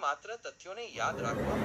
માત્ર તથ્યોને યાદ રાખવા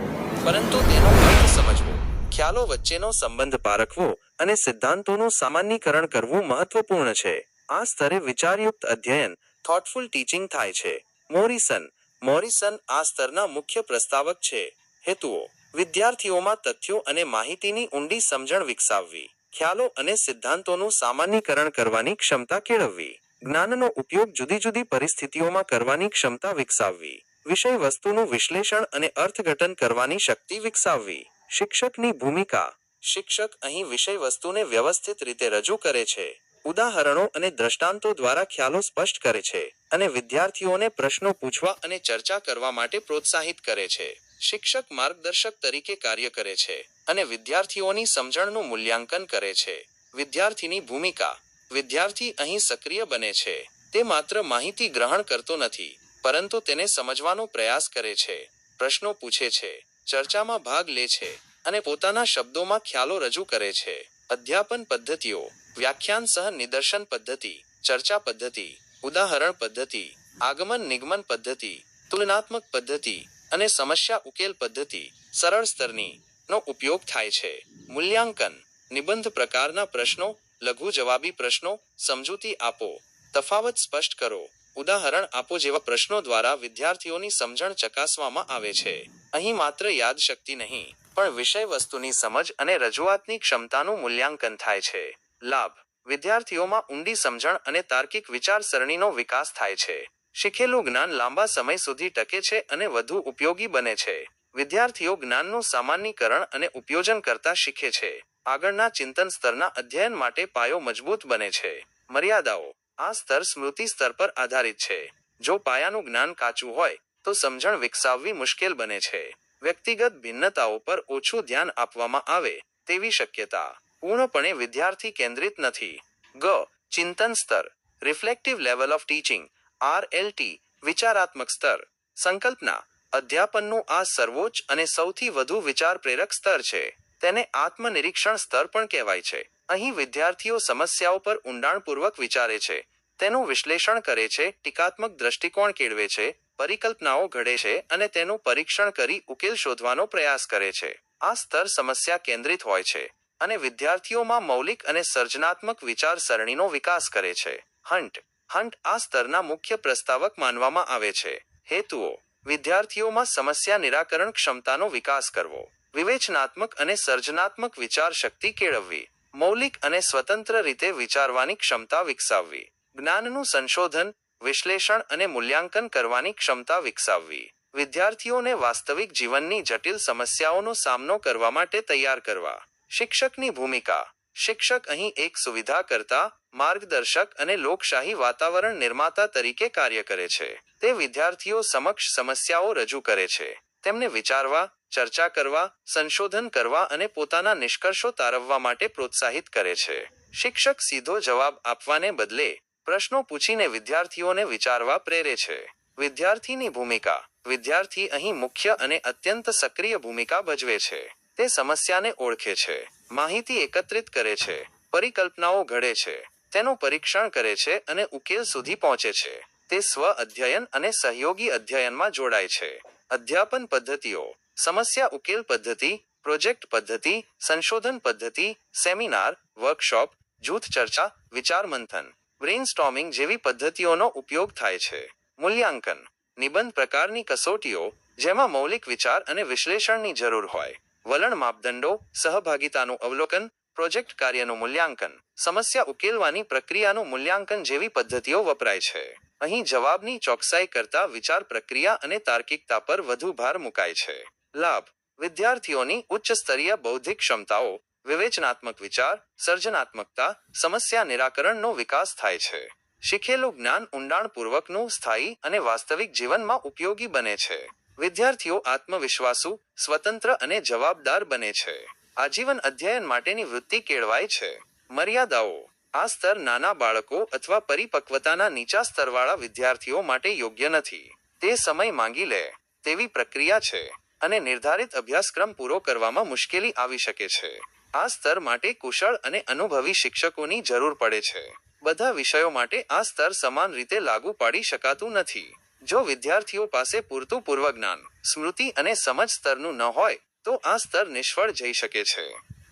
પરંતુ તેનો અર્થ સમજવો, ખ્યાલો વચ્ચેનો સંબંધ પારખવો અને સિદ્ધાંતોનું સામાન્યીકરણ કરવું મહત્વપૂર્ણ છે. આ સ્તરે વિચારયુક્ત અધ્યયન થોટફુલ ટીચિંગ થાય છે. મોરિસન મોરિસન આ સ્તરના મુખ્ય પ્રસ્તાવક છે. હેતુઓ, વિદ્યાર્થીઓમાં તથ્યો અને માહિતીની ઊંડી સમજણ વિકસાવવી. ખ્યાલો અને સિદ્ધાંતોનું સામાન્યકરણ કરવાની ક્ષમતા કેળવવી. જ્ઞાનનો ઉપયોગ જુદી જુદી પરિસ્થિતિઓમાં કરવાની ક્ષમતા વિકસાવવી. વિષય વસ્તુનું વિશ્લેષણ અને અર્થઘટન કરવાની શક્તિ વિકસાવવી. શિક્ષકની ભૂમિકા. શિક્ષક અહીં વિષય વસ્તુને વ્યવસ્થિત રીતે રજૂ કરે છે. ઉદાહરણો અને દ્રષ્ટાંતો દ્વારા ખ્યાલો સ્પષ્ટ કરે છે અને વિદ્યાર્થીઓને પ્રશ્નો પૂછવા અને ચર્ચા કરવા માટે પ્રોત્સાહિત કરે છે. શિક્ષક માર્ગદર્શક તરીકે કાર્ય કરે છે અને વિદ્યાર્થીઓની સમજણનું મૂલ્યાંકન કરે છે. વિદ્યાર્થીની ભૂમિકા. વિદ્યાર્થી અહીં સક્રિય બને છે. તે માત્ર માહિતી ગ્રહણ કરતો નથી. પરંતુ તેને સમજવાનો પ્રયાસ કરે છે, પ્રશ્નો પૂછે છે, ચર્ચામાં ભાગ લે છે અને પોતાના શબ્દોમાં ખ્યાલો રજૂ કરે છે. અધ્યાપન પદ્ધતિઓ, વ્યાખ્યાન સહ નિદર્શન પદ્ધતિ, ચર્ચા પદ્ધતિ, ઉદાહરણ પદ્ધતિ, આગમન નિગમન પદ્ધતિ, તુલનાત્મક પદ્ધતિ અને સમસ્યા ઉકેલ પદ્ધતિ સરળ સ્તરની નો ઉપયોગ થાય છે. મૂલ્યાંકન, નિબંધ પ્રકારના પ્રશ્નો લઘુ જવાબી પ્રશ્નો, સમજૂતી આપો, તફાવત સ્પષ્ટ કરો ઉદાહરણ આપો જેવા પ્રશ્નો દ્વારા વિદ્યાર્થીઓની સમજણ ચકાસવામાં આવે છે. અહીં માત્ર યાદશક્તિ નહીં, પણ વિષય વસ્તુની સમજ અને રજૂઆતની ક્ષમતાનું મૂલ્યાંકન થાય છે. લાભ. વિદ્યાર્થીઓમાં ઊંડી સમજણ અને તાર્કિક વિચારસરણીનો વિકાસ થાય છે. શીખેલું જ્ઞાન લાંબા સમય સુધી ટકે છે અને વધુ ઉપયોગી બને છે. વિદ્યાર્થીઓ જ્ઞાનનું સામાન્યકરણ અને ઉપયોજન કરતા શીખે છે. આગળના ચિંતન સ્તરના અધ્યયન માટે પાયો મજબૂત બને છે. મર્યાદાઓ. આ સ્તર સ્મૃતિ સ્તર પર આધારિત છે. જો પાયાનું જ્ઞાન કાચું હોય, તો સમજણ વિકસાવવી મુશ્કેલ બને છે. વ્યક્તિગત ભિન્નતાઓ પર ઓછું ધ્યાન આપવામાં આવે તેવી શક્યતા. પૂર્ણપણે વિદ્યાર્થી કેન્દ્રિત નથી. ગ. ચિંતન સ્તર. Reflective level of teaching. R L T. વિચારાત્મક સ્તર. સંકલ્પના. અધ્યાપનનું આ સર્વોચ્ચ અને સૌથી વધુ વિચાર પ્રેરક સ્તર છે. તેને આત્મનિરીક્ષણ સ્તર પણ કહેવાય છે. અહીં વિદ્યાર્થીઓ સમસ્યાઓ પર ઊંડાણપૂર્વક વિચારે છે. તેનું વિશ્લેષણ કરે છે, ટીકાત્મક દ્રષ્ટિકોણ કેળવે છે, પરિકલ્પનાઓ ઘડે છે અને તેનું પરીક્ષણ કરી ઉકેલ શોધવાનો પ્રયાસ કરે છે. આ સ્તર સમસ્યા કેન્દ્રિત હોય છે અને વિદ્યાર્થીઓમાં મૌલિક અને સર્જનાત્મક વિચારસરણીનો વિકાસ કરે છે. હન્ટ હન્ટ આ સ્તરના મુખ્ય પ્રસ્તાવક માનવામાં આવે છે. હેતુઓ. વિદ્યાર્થીઓમાં સમસ્યા નિરાકરણ ક્ષમતાનો વિકાસ કરવો. વિવેચનાત્મક અને સર્જનાત્મક વિચાર શક્તિ કેળવવી. મૌલિક અને સ્વતંત્ર રીતે વિચારવાની ક્ષમતા વિકસાવવી. જ્ઞાનનું સંશોધન, વિશ્લેષણ અને મૂલ્યાંકન કરવાની ક્ષમતા વિકસાવવી. વિદ્યાર્થીઓને વાસ્તવિક જીવનની જટિલ સમસ્યાઓનો સામનો કરવા માટે તૈયાર કરવા. શિક્ષકની ભૂમિકા. શિક્ષક અહીં એક સુવિધા કરતા માર્ગદર્શક અને લોકશાહી વાતાવરણ નિર્માતા તરીકે કાર્ય કરે છે. તે વિદ્યાર્થીઓ સમક્ષ સમસ્યાઓ રજૂ કરે છે. તેમને વિચારવા ચર્ચા કરવા, સંશોધન કરવા અને પોતાના નિષ્કર્ષો તારવવા માટે પ્રોત્સાહિત કરે છે. શિક્ષક સીધો જવાબ આપવાને બદલે પ્રશ્નો પૂછીને વિદ્યાર્થીઓને વિચારવા પ્રેરે છે. વિદ્યાર્થીની ભૂમિકા. વિદ્યાર્થી અહીં મુખ્ય અને અત્યંત સક્રિય ભૂમિકા ભજવે છે. તે સમસ્યાને ઓળખે છે. માહિતી એકત્રિત કરે છે. પરિકલ્પનાઓ ઘડે છે. તેનું પરીક્ષણ કરે છે અને ઉકેલ સુધી પહોંચે છે. તે સ્વ અધ્યયન અને સહયોગી અધ્યયનમાં જોડાય છે. અધ્યાપન પદ્ધતિઓ. સમસ્યા ઉકેલ પદ્ધતિ, પ્રોજેક્ટ પદ્ધતિ, સંશોધન પદ્ધતિ, સેમિનાર, વર્કશોપ, જૂથ ચર્ચા, વિચાર મંથન, બ્રેઇનસ્ટોર્મિંગ જેવી પદ્ધતિઓનો ઉપયોગ થાય છે. મૂલ્યાંકન, નિબંધ પ્રકારની કસોટીઓ, જેમાં મૌલિક વિચાર અને વિશ્લેષણની જરૂર હોય. વલણ માપદંડો, સહભાગિતાનું અવલોકન, પ્રોજેક્ટ કાર્યનું મૂલ્યાંકન, સમસ્યા ઉકેલવાની પ્રક્રિયાનું મૂલ્યાંકન જેવી પદ્ધતિઓ વપરાય છે. અહીં જવાબની ચોકસાઈ કરતા વિચાર પ્રક્રિયા અને તાર્કિકતા પર વધુ ભાર મુકાય છે. લાભ. વિદ્યાર્થીઓની ઉચ્ચ સ્તરીય બૌદ્ધિક ક્ષમતાઓ, વિવેચનાત્મક વિચાર, સર્જનાત્મકતા, સમસ્યા નિરાકરણનો વિકાસ થાય છે. શીખેલું જ્ઞાન ઊંડાણપૂર્વકનું, સ્થાયી અને વાસ્તવિક જીવનમાં ઉપયોગી બને છે. વિદ્યાર્થીઓ આત્મવિશ્વાસુ, સ્વતંત્ર અને જવાબદાર બને છે. આજીવન અધ્યયન માટેની વૃત્તિ કેળવાય છે. મર્યાદાઓ. આ સ્તર નાના બાળકો અથવા પરિપક્વતાના નીચા સ્તરવાળા વિદ્યાર્થીઓ માટે યોગ્ય નથી. તે સમય માંગી લે. તેવી પ્રક્રિયા છે. અને નિર્ધારિત અભ્યાસક્રમ પૂરો કરવામાં મુશ્કેલી આવી શકે છે. આ સ્તર માટે કુશળ અને અનુભવી શિક્ષકોની જરૂર પડે છે. બધા વિષયો માટે આ સ્તર સમાન રીતે લાગુ પાડી શકાતું નથી. જો વિદ્યાર્થીઓ પાસે પૂરતું પૂર્વ જ્ઞાન સ્મૃતિ અને સમજ સ્તરનું ન હોય, તો આ સ્તર નિષ્ફળ જઈ શકે છે.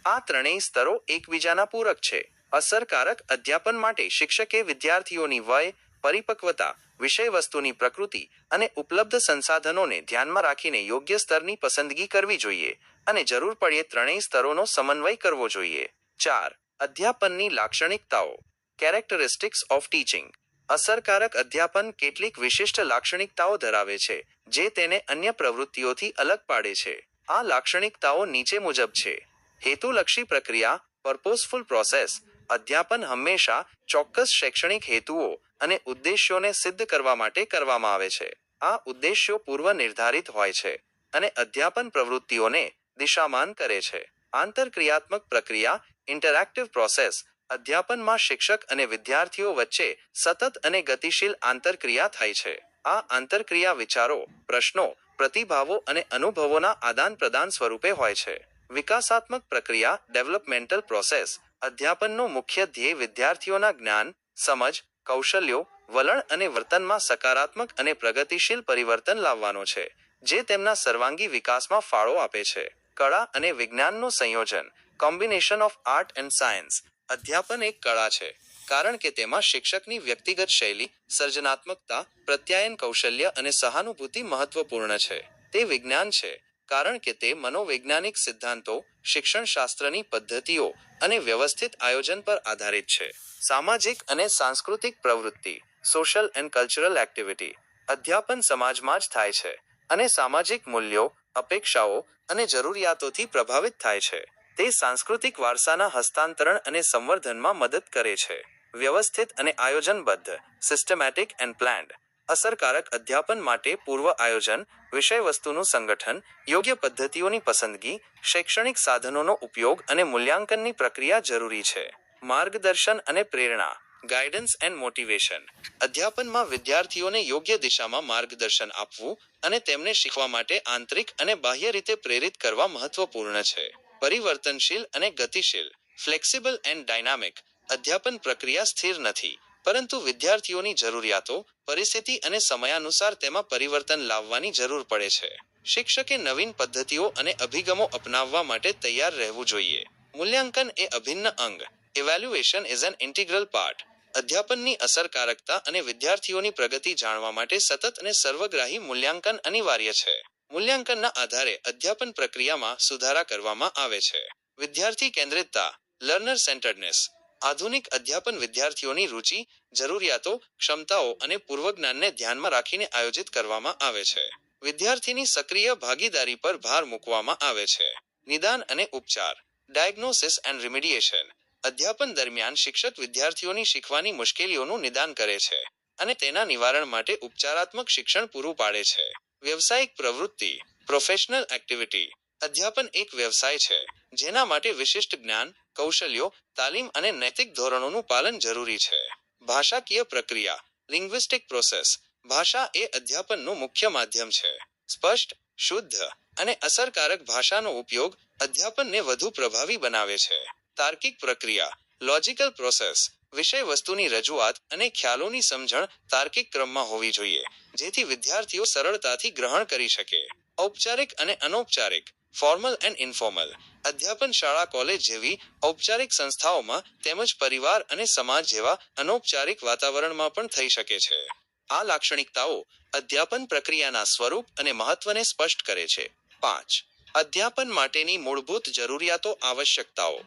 આ ત્રણેય સ્તરો એકબીજાના પૂરક છે. અસરકારક અધ્યાપન માટે શિક્ષકે વિદ્યાર્થીઓની વય પરિપક્વતા, વિષયવસ્તુની પ્રકૃતિ અને ઉપલબ્ધ સંસાધનોને ધ્યાનમાં રાખીને યોગ્ય સ્તરની પસંદગી કરવી જોઈએ અને જરૂર પડે ત્રણેય સ્તરોનો સમન્વય કરવો જોઈએ. ચાર, અધ્યાપનની લાક્ષણિકતાઓ. કેરેક્ટરિસ્ટિક્સ ઓફ ટીચિંગ અસરકારક અધ્યાપન કેટલીક વિશિષ્ટ લાક્ષણિકતાઓ ધરાવે છે, જે તેને અન્ય પ્રવૃત્તિઓથી અલગ પાડે છે. આ લાક્ષણિકતાઓ નીચે મુજબ છે. હેતુલક્ષી પ્રક્રિયા પર્પોઝફુલ પ્રોસેસ અધ્યાપન હંમેશા ચોક્કસ શૈક્ષણિક હેતુઓ અને ઉદ્દેશ્યોને સિદ્ધ કરવા માટે કરવામાં આવે છે. આ ઉદ્દેશ્યો પૂર્વ નિર્ધારિત હોય છે અને અધ્યાપન પ્રવૃત્તિઓને દિશામાન કરે છે. આંતરક્રિયાત્મક પ્રક્રિયા ઇન્ટરેક્ટિવ પ્રોસેસ અધ્યાપનમાં શિક્ષક અને વિદ્યાર્થીઓ વચ્ચે સતત અને ગતિશીલ આંતરક્રિયા થાય છે. આ આંતરક્રિયા વિચારો, પ્રશ્નો, પ્રતિભાવો અને અનુભવોના આદાન પ્રદાન સ્વરૂપે હોય છે. વિકાસાત્મક પ્રક્રિયા ડેવલપમેન્ટલ પ્રોસેસ અધ્યાપનનો મુખ્ય ધ્યેય વિદ્યાર્થીઓના જ્ઞાન, સમજ, કૌશલ્યો, વલણ અને વર્તનમાં સકારાત્મક અને પ્રગતિશીલ પરિવર્તન લાવવાનો છે, જે તેમના સર્વાંગી વિકાસમાં ફાળો આપે છે. કળા અને વિજ્ઞાનનું સંયોજન, combination of art and science, અધ્યાપન એક કળા છે, કારણ કે તેમાં શિક્ષકની વ્યક્તિગત શૈલી, સર્જનાત્મકતા, પ્રત્યાયન કૌશલ્ય અને સહાનુભૂતિ મહત્વપૂર્ણ છે. તે વિજ્ઞાન છે, કારણ કે તે મનોવૈજ્ઞાનિક સિદ્ધાંતો, શિક્ષણશાસ્ત્રની પદ્ધતિઓ અને વ્યવસ્થિત આયોજન પર આધારિત છે. સામાજિક અને સાંસ્કૃતિક પ્રવૃત્તિ સોશિયલ એન્ડ કલ્ચરલ એક્ટિવિટી અધ્યાપન સમાજમાં જ થાય છે અને સામાજિક મૂલ્યો, અપેક્ષાઓ અને જરૂરિયાતોથી પ્રભાવિત થાય છે. તે સાંસ્કૃતિક વારસાના હસ્તાંતરણ અને સંવર્ધનમાં મદદ કરે છે. વ્યવસ્થિત અને આયોજનબદ્ધ સિસ્ટમેટિક એન્ડ પ્લાન્ડ અસરકારક અધ્યાપન માટે પૂર્વ આયોજન વિષયવસ્તુનું સંગઠન, યોગ્ય પદ્ધતિઓની પસંદગી, શૈક્ષણિક સાધનોનો ઉપયોગ અને મૂલ્યાંકનની પ્રક્રિયા જરૂરી છે. માર્ગદર્શન અને પ્રેરણા ગાઈડન્સ એન્ડ મોટિવેશન અધ્યાપનમાં વિદ્યાર્થીઓને યોગ્ય દિશામાં માર્ગદર્શન આપવું અને તેમને શીખવા માટે આંતરિક અને બાહ્ય રીતે પ્રેરિત કરવા મહત્વપૂર્ણ છે. પરિવર્તનશીલ અને ગતિશીલ ફ્લેક્સિબલ એન્ડ ડાયનામિક અધ્યાપન પ્રક્રિયા સ્થિર નથી. પરંતુ વિદ્યાર્થીઓની જરૂરિયાતો, પરિસ્થિતિ અને સમયાનુસાર તેમાં પરિવર્તન લાવવાની જરૂર પડે છે. શિક્ષકે નવીન પદ્ધતિઓ અને અભિગમો અપનાવવા માટે તૈયાર રહેવું જોઈએ. મૂલ્યાંકન એ અભિન્ન અંગ. Evaluation is an integral part અધ્યાપનની અસરકારકતા અને વિદ્યાર્થીઓની પ્રગતિ જાણવા માટે સતત અને સર્વગ્રાહી મૂલ્યાંકન અનિવાર્ય છે. મૂલ્યાંકનના આધારે અધ્યાપન પ્રક્રિયામાં સુધારા કરવામાં આવે છે. વિદ્યાર્થી કેન્દ્રિતતા લર્નર સેન્ટર્ડનેસ આધુનિક અધ્યાપન વિદ્યાર્થીઓની રુચિ, જરૂરિયાતો, ક્ષમતાઓ અને પૂર્વજ્ઞાનને ધ્યાનમાં રાખીને આયોજિત કરવામાં આવે છે. વિદ્યાર્થીની સક્રિય ભાગીદારી પર ભાર મૂકવામાં આવે છે. નિદાન અને ઉપચાર, ડાયગ્નોસિસ એન્ડ રિમેડિએશન અધ્યાપન દરમિયાન શિક્ષક વિદ્યાર્થીઓની શીખવાની મુશ્કેલીઓનું નિદાન કરે છે અને તેના નિવારણ માટે ઉપચારાત્મક શિક્ષણ પૂરું પાડે છે. વ્યવસાયિક પ્રવૃત્તિ પ્રોફેશનલ એક્ટિવિટી અધ્યાપન એક વ્યવસાય છે, જેના માટે વિશિષ્ટ જ્ઞાન, કૌશલ્યો, તાલીમ અને નૈતિક ધોરણોનું પાલન જરૂરી છે. ભાષાકીય પ્રક્રિયા, લિંગ્વિસ્ટિક પ્રોસેસ, ભાષા એ અધ્યાપનનું મુખ્ય માધ્યમ છે. સ્પષ્ટ, શુદ્ધ અને અસરકારક ભાષાનો ઉપયોગ અધ્યાપનને વધુ પ્રભાવી બનાવે છે. તાર્કિક પ્રક્રિયા, લોજિકલ પ્રોસેસ વિષય વસ્તુની રજૂઆત અને ખ્યાલોની સમજણ તાર્કિક ક્રમમાં હોવી જોઈએ, જેથી વિદ્યાર્થીઓ સરળતાથી ગ્રહણ કરી શકે. ઔપચારિક અને અનૌપચારિક ફોર્મલ એન્ડ ઇન્ફોર્મલ. અધ્યાપન શાળા, કોલેજ જેવી ઔપચારિક સંસ્થાઓમાં તેમજ પરિવાર અને સમાજ જેવા અનૌપચારિક વાતાવરણમાં પણ થઈ શકે છે. આ લાક્ષણિકતાઓ અધ્યાપન પ્રક્રિયાના સ્વરૂપ અને મહત્વને સ્પષ્ટ કરે છે. પાંચ. અધ્યાપન માટેની મૂળભૂત જરૂરિયાતો આવશ્યકતાઓ.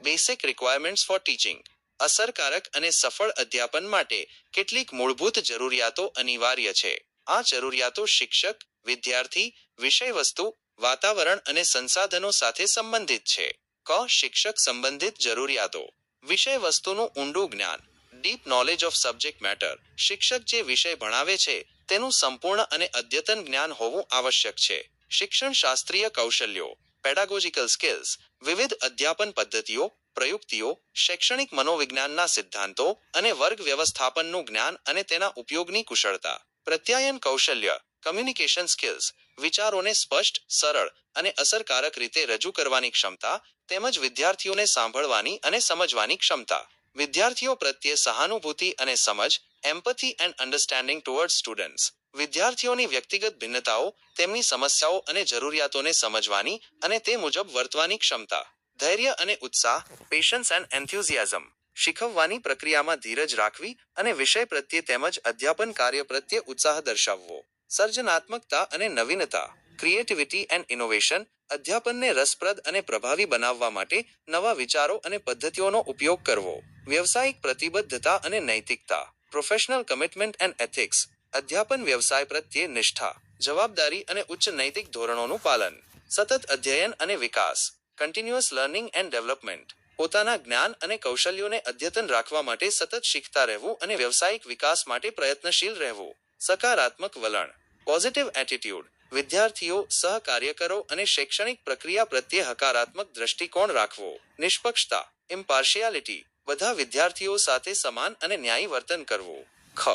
બેસિક રિક્વાયરમેન્ટ્સ ફોર ટીચિંગ અસરકારક અને સફળ અધ્યાપન માટે કેટલીક મૂળભૂત જરૂરિયાતો અનિવાર્ય છે. આ જરૂરિયાતો શિક્ષક, વિદ્યાર્થી, વિષયવસ્તુ વાતાવરણ અને સંસાધનો સાથે સંબંધિત છે. ક. શિક્ષક સંબંધિત જરૂરિયાતો. વિષય વસ્તુનું ઊંડું જ્ઞાન. Deep knowledge of subject matter. શિક્ષક જે વિષય ભણાવે છે, તેનું સંપૂર્ણ અને અદ્યતન જ્ઞાન હોવું આવશ્યક છે. શિક્ષણ શાસ્ત્રીય કૌશલ્યો. Pedagogical skills. વિવિધ અધ્યાપન પદ્ધતિઓ, પ્રયુક્તિઓ, શૈક્ષણિક મનોવિજ્ઞાનના સિદ્ધાંતો અને વર્ગ વ્યવસ્થાપનનું જ્ઞાન અને તેના ઉપયોગની કુશળતા. પ્રત્યાયન કૌશલ્ય. Communication skills. વિચારોને સ્પષ્ટ, સરળ અને અસરકારક રીતે રજૂ કરવાની ક્ષમતા, તેમજ વિદ્યાર્થીઓને સાંભળવાની અને સમજવાની ક્ષમતા. વિદ્યાર્થીઓ પ્રત્યે સહાનુભૂતિ અને સમજ empathy and understanding toward students વિદ્યાર્થીઓની વ્યક્તિગત ભિન્નતાઓ, તેમની સમસ્યાઓ અને જરૂરિયાતોને સમજવાની અને તે મુજબ વર્તવાની ક્ષમતા. ધૈર્ય અને ઉત્સાહ પેશન્સ એન્ડ એન્થ્યુઝિયાઝમ શીખવવાની પ્રક્રિયામાં ધીરજ રાખવી અને વિષય પ્રત્યે તેમજ અધ્યાપન કાર્ય પ્રત્યે ઉત્સાહ દર્શાવવો. સર્જનાત્મકતા અને નવીનતા ક્રિએટિવિટી એન્ડ ઇનોવેશન અધ્યાપનને રસપ્રદ અને પ્રભાવી બનાવવા માટે નવા વિચારો અને પદ્ધતિઓનો ઉપયોગ કરવો, વ્યવસાયિક પ્રતિબદ્ધતા અને નૈતિકતા પ્રોફેશનલ કમિટમેન્ટ એન્ડ એથિક્સ અધ્યાપન વ્યવસાય પ્રત્યે નિષ્ઠા, જવાબદારી અને ઉચ્ચ નૈતિક ધોરણોનું પાલન, સતત અધ્યયન અને વિકાસ કન્ટિન્યુઅસ લર્નિંગ એન્ડ ડેવલપમેન્ટ પોતાના જ્ઞાન અને કૌશલ્યોને અદ્યતન રાખવા માટે સતત શીખતા રહેવું અને વ્યવસાયિક વિકાસ માટે પ્રયત્નશીલ રહેવું, સકારાત્મક વલણ પોઝિટિવ એટીટ્યુડ વિદ્યાર્થીઓ સહકાર્યકરો અને શૈક્ષણિક પ્રક્રિયા પ્રત્યે હકારાત્મક દ્રષ્ટિકોણ રાખવો. નિષ્પક્ષતા ઇમ્પાર્શિયાલિટી બધા વિદ્યાર્થીઓ સાથે સમાન અને ન્યાયી વર્તન કરવું. ખ.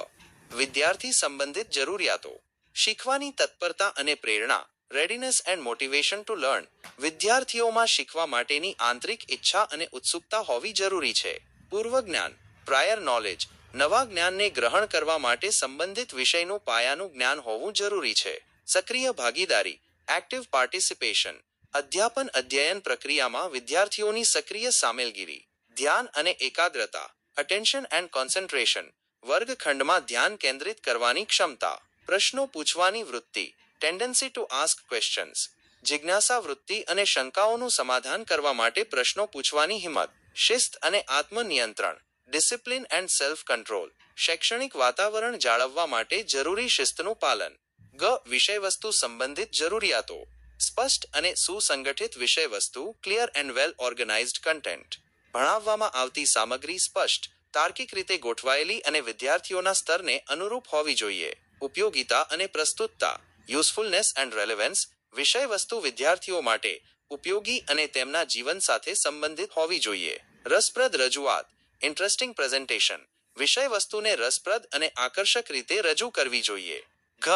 વિદ્યાર્થી સંબંધિત જરૂરિયાતો. શીખવાની તત્પરતા અને પ્રેરણા. Readiness and motivation to learn વિદ્યાર્થીઓમાં શીખવા માટેની આંતરિક ઈચ્છા અને ઉત્સુકતા હોવી જરૂરી છે. પૂર્વ જ્ઞાન પ્રાયર નોલેજ નવા જ્ઞાનને ગ્રહણ કરવા માટે સંબંધિત વિષયનું પાયાનું જ્ઞાન હોવું જરૂરી છે. સક્રિય ભાગીદારી એક્ટિવ પાર્ટિસિપેશન અધ્યાપન અધ્યયન પ્રક્રિયામાં વિદ્યાર્થીઓની સક્રિય સામેલગીરી, ધ્યાન અને એકાગ્રતા અટેન્શન એન્ડ કોન્સન્ટ્રેશન વર્ગખંડમાં ધ્યાન કેન્દ્રિત કરવાની ક્ષમતા, પ્રશ્નો પૂછવાની વૃત્તિ ટેન્ડન્સી ટુ આસ્ક ક્વેશ્ચન્સ જિજ્ઞાસા વૃત્તિ અને શંકાઓનું સમાધાન કરવા માટે પ્રશ્નો પૂછવાની હિંમત, શિસ્ત અને આત્મનિયંત્રણ. ડિસિપ્લિન એન્ડ સેલ્ફ કંટ્રોલ શૈક્ષણિક વાતાવરણ જાળવવા માટે જરૂરી શિસ્તનું પાલન, ગ, વિષયવસ્તુ સંબંધિત જરૂરિયાતો, સ્પષ્ટ અને સુસંગઠિત વિષયવસ્તુ, clear and well organized content, ભણાવવામાં આવતી સામગ્રી સ્પષ્ટ, તાર્કિક રીતે ગોઠવાયેલી અને વિદ્યાર્થીઓના સ્તરને અનુરૂપ હોવી જોઈએ, ઉપયોગિતા અને પ્રસ્તુતતા, યુઝફુલનેસ એન્ડ રેલેવન્સ, વિષયવસ્તુ વિદ્યાર્થીઓ માટે ઉપયોગી અને તેમના જીવન સાથે સંબંધિત હોવી જોઈએ, રસપ્રદ રજૂઆત ઇન્ટરેસ્ટિંગ પ્રેઝન્ટેશન વિષયવસ્તુને રસપ્રદ અને આકર્ષક રીતે રજૂ કરવી જોઈએ. ઘ.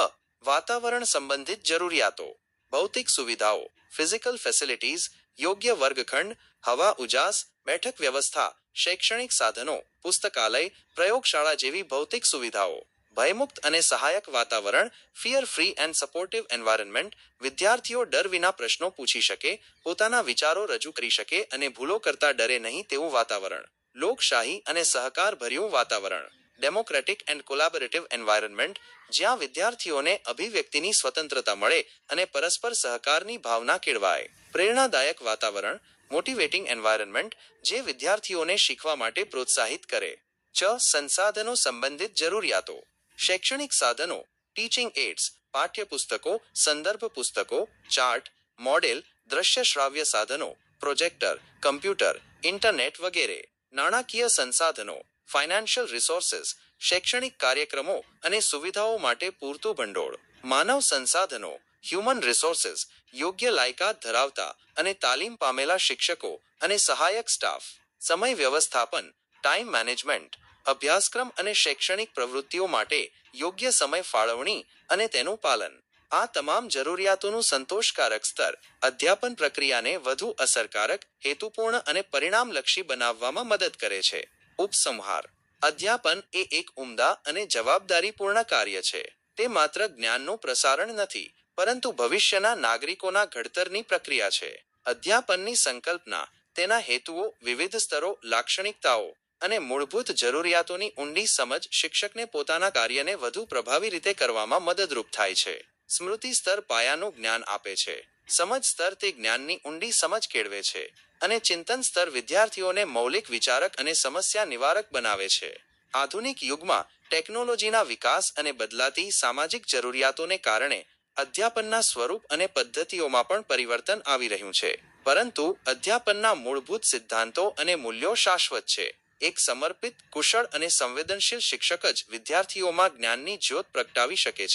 વાતાવરણ સંબંધિત જરૂરિયાતો. ભૌતિક સુવિધાઓ. ફિઝિકલ ફેસિલિટીઝ યોગ્ય વર્ગખંડ. હવા ઉજાસ. બેઠક વ્યવસ્થા. શૈક્ષણિક સાધનો. પુસ્તકાલય. પ્રયોગશાળા જેવી ભૌતિક સુવિધાઓ. ભયમુક્ત અને સહાયક વાતાવરણ. Fear free and supportive environment વિદ્યાર્થીઓ ડર વિના પ્રશ્નો પૂછી શકે. પોતાના વિચારો રજૂ કરી શકે અને ભૂલો કરતા ડરે નહીં તેવું વાતાવરણ. લોકશાહી અને સહકાર ભર્યું વાતાવરણ ડેમોક્રેટિક એન્ડ કોલાબરેટિવ એન્વાયરનમેન્ટ જ્યાં વિદ્યાર્થીઓને અભિવ્યક્તિની સ્વતંત્રતા મળે અને પરસ્પર સહકારની ભાવના કેળવાય. પ્રેરણાદાયક વાતાવરણ મોટિવેટિંગ એન્વાયરનમેન્ટ જે વિદ્યાર્થીઓને શીખવા માટે પ્રોત્સાહિત કરે. ચ સંસાધનો સંબંધિત જરૂરિયાતો. શૈક્ષણિક સાધનો ટીચિંગ એડ્સ પાઠ્યપુસ્તકો, સંદર્ભ પુસ્તકો ચાર્ટ મોડેલ દ્રશ્ય શ્રાવ્ય સાધનો પ્રોજેક્ટર કમ્પ્યુટર ઇન્ટરનેટ વગેરે. નાણાકીય સંસાધનો ફાઇનાન્શિયલ રિસોર્સિસ શૈક્ષણિક કાર્યક્રમો અને સુવિધાઓ માટે પૂરતું ભંડોળ, માનવ સંસાધનો હ્યુમન રિસોર્સિસ યોગ્ય લાયકાત ધરાવતા અને તાલીમ પામેલા શિક્ષકો અને સહાયક સ્ટાફ સમય વ્યવસ્થાપન ટાઈમ મેનેજમેન્ટ અભ્યાસક્રમ અને શૈક્ષણિક પ્રવૃત્તિઓ માટે યોગ્ય સમય ફાળવણી અને તેનું પાલન. આ તમામ જરૂરિયાતોનું સંતોષકારક સ્તર, અધ્યાપન પ્રક્રિયાને વધુ અસરકારક, હેતુપૂર્ણ અને પરિણામલક્ષી બનાવવામાં મદદ કરે છે. ઉપસંહાર. અધ્યાપન એ એક ઉમદા અને જવાબદારીપૂર્ણ કાર્ય છે. તે માત્ર જ્ઞાનનું પ્રસારણ નથી, પરંતુ ભવિષ્યના નાગરિકોના ઘડતરની પ્રક્રિયા છે. અધ્યાપનની સંકલ્પના, તેના હેતુઓ, વિવિધ સ્તરો, લાક્ષણિકતાઓ અને મૂળભૂત જરૂરિયાતોની ઊંડી સમજ શિક્ષકને પોતાના કાર્યને વધુ પ્રભાવી રીતે કરવામાં મદદરૂપ થાય છે. સ્મૃતિ સ્તર પાયાનું જ્ઞાન આપે છે. સમજ સ્તર તે જ્ઞાનની ઊંડી સમજ કેળવે છે અને ચિંતન સ્તર વિદ્યાર્થીઓને મૌલિક વિચારક અને સમસ્યા નિવારક બનાવે છે. આધુનિક યુગમાં ટેકનોલોજીના વિકાસ અને બદલાતી સામાજિક જરૂરિયાતોને કારણે અધ્યાપનના સ્વરૂપ અને પદ્ધતિઓમાં પણ પરિવર્તન આવી રહ્યું છે. પરંતુ અધ્યાપનના મૂળભૂત સિદ્ધાંતો અને મૂલ્યો શાશ્વત છે. એક સમર્પિત, કુશળ અને સંવેદનશીલ શિક્ષક જ વિદ્યાર્થીઓમાં જ્ઞાનની જ્યોત પ્રગટાવી શકે છે.